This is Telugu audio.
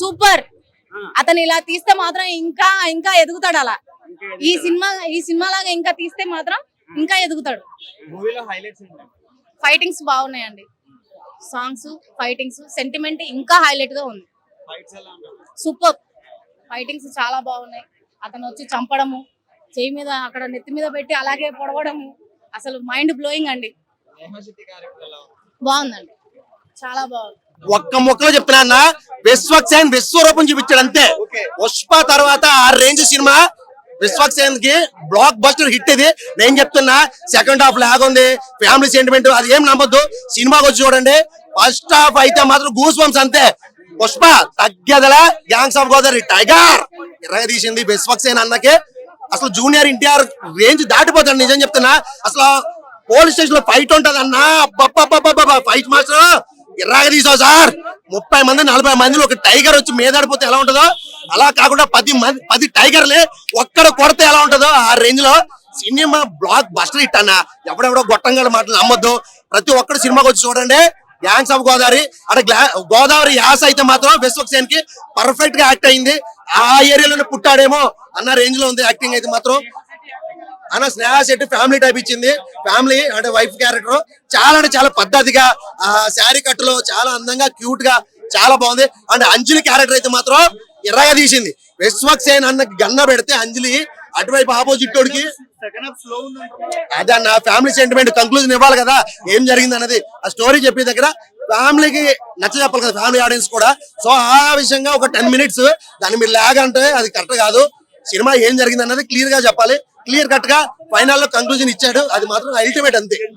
సూపర్. అతను ఇలా తీస్తే మాత్రం ఇంకా ఇంకా ఎదుగుతాడు అలా. ఈ సినిమా ఈ సినిమా లాగా ఇంకా తీస్తే మాత్రం ఇంకా ఎదుగుతాడు. మూవీలో హైలైట్స్ ఏంటి? ఫైటింగ్స్ బాగున్నాయండి. సాంగ్స్ ఫైటింగ్స్ సెంటిమెంట్ ఇంకా హైలైట్గా ఉంది. సూపర్ ఫైటింగ్స్ చాలా బాగున్నాయి. అతను వచ్చి చంపడము చేయి మీద అక్కడ నెత్తి మీద పెట్టి అలాగే పొడవడము. అసలు మైండ్ బ్లోయింగ్ అండి. బాగుందండి. చాలా బాగుంది. ఒక్క ముక్కలో చెప్తున్నా అన్న విశ్వక్సేన్ విశ్వరూపం చూపించాడు అంతే. పుష్ప తర్వాత ఆ రేంజ్ సినిమా విశ్వక్సేన్కి బ్లాక్ బస్టర్ హిట్ ఇది. నేను చెప్తున్నా సెకండ్ హాఫ్ లాగ్ ఉంది. ఫ్యామిలీ సెంటిమెంట్ అది ఏం నమ్మొద్దు. సినిమాకి వచ్చి చూడండి. ఫస్ట్ హాఫ్ అయితే మాత్రం గూస్ బంప్స్ అంతే. పుష్ప తగ్గదలా గ్యాంగ్స్ ఆఫ్ గోదావరి టైగర్ ఇరగ తీసింది విశ్వక్సేన్ అన్నకే. అసలు జూనియర్ ఎన్టీఆర్ రేంజ్ దాటిపోతాడు నిజం చెప్తున్నా. అసలు పోలీస్ స్టేషన్లో ఫైట్ ఉంటది అన్నా ఫైట్ మాస్టర్. ఇర్రాగ తీసావు సార్. ముప్పై మంది నలభై మందిలో ఒక టైగర్ వచ్చి మీదాడిపోతే ఎలా ఉంటుందో? అలా కాకుండా పది మంది పది టైగర్లే ఒక్కడ కొడితే ఎలా ఉంటుందో ఆ రేంజ్లో సినిమా బ్లాక్ బస్టర్ హిట్ అన్న. ఎవడెవడో గొట్టంగా మాటలు నమ్మొద్దు. ప్రతి ఒక్కరు సినిమాకి వచ్చి చూడండి. గ్యాంగ్స్ ఆఫ్ గోదావరి అక్కడ గోదావరి యాస అయితే మాత్రం విశ్వక్సేన్కి పర్ఫెక్ట్గా యాక్ట్ అయింది. ఆ ఏరియాలోనే పుట్టాడేమో అన్న రేంజ్లో ఉంది యాక్టింగ్ అయితే మాత్రం. అన్న స్నేహ శెట్టి ఫ్యామిలీ టైప్ ఇచ్చింది. ఫ్యామిలీ అంటే వైఫ్ క్యారెక్టర్. చాలా అంటే చాలా పద్ధతిగా ఆ శారీ కట్టులో చాలా అందంగా క్యూట్గా చాలా బాగుంది. అండ్ అంజలి క్యారెక్టర్ అయితే మాత్రం ఎర్రగా తీసింది. విశ్వక్సేన్ అన్న గన్న పెడితే అంజలి అటువైపు ఆపోజిట్ తోడికి అదే అన్న ఫ్యామిలీ సెంటిమెంట్ కంక్లూజన్ ఇవ్వాలి కదా. ఏం జరిగింది అన్నది. ఆ స్టోరీ చెప్పే దగ్గర ఫ్యామిలీకి నచ్చ చెప్పాలి కదా ఫ్యామిలీ ఆడియన్స్ కూడా. సో ఆ విషయంగా ఒక టెన్ మినిట్స్ దాన్ని మీరు లాగ్ అంటే అది కరెక్ట్ కాదు. సినిమా ఏం జరిగింది అన్నది క్లియర్గా చెప్పాలి. క్లియర్ కట్గా ఫైనల్లో కంక్లూజన్ ఇచ్చాడు. అది మాత్రం అల్టిమేట్ అంతే.